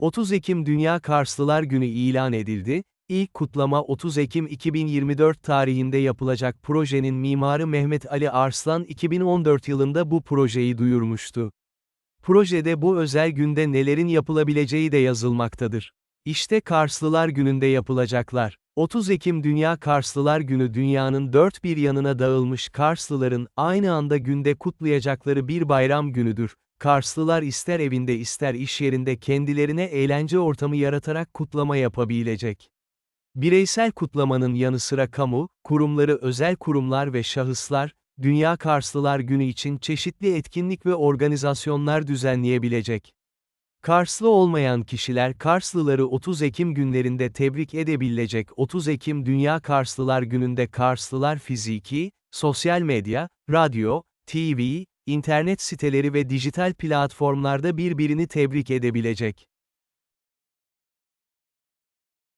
30 Ekim Dünya Karslılar Günü ilan edildi, İlk kutlama 30 Ekim 2024 tarihinde yapılacak projenin mimarı Mehmet Ali Arslan 2014 yılında bu projeyi duyurmuştu. Projede bu özel günde nelerin yapılabileceği de yazılmaktadır. İşte Karslılar Günü'nde yapılacaklar. 30 Ekim Dünya Karslılar Günü dünyanın dört bir yanına dağılmış Karslıların aynı anda günde kutlayacakları bir bayram günüdür. Karslılar ister evinde ister iş yerinde kendilerine eğlence ortamı yaratarak kutlama yapabilecek. Bireysel kutlamanın yanı sıra kamu, kurumları özel kurumlar ve şahıslar, Dünya Karslılar Günü için çeşitli etkinlik ve organizasyonlar düzenleyebilecek. Karslı olmayan kişiler Karslıları 30 Ekim günlerinde tebrik edebilecek 30 Ekim Dünya Karslılar Günü'nde Karslılar fiziki, sosyal medya, radyo, TV, internet siteleri ve dijital platformlarda birbirini tebrik edebilecek.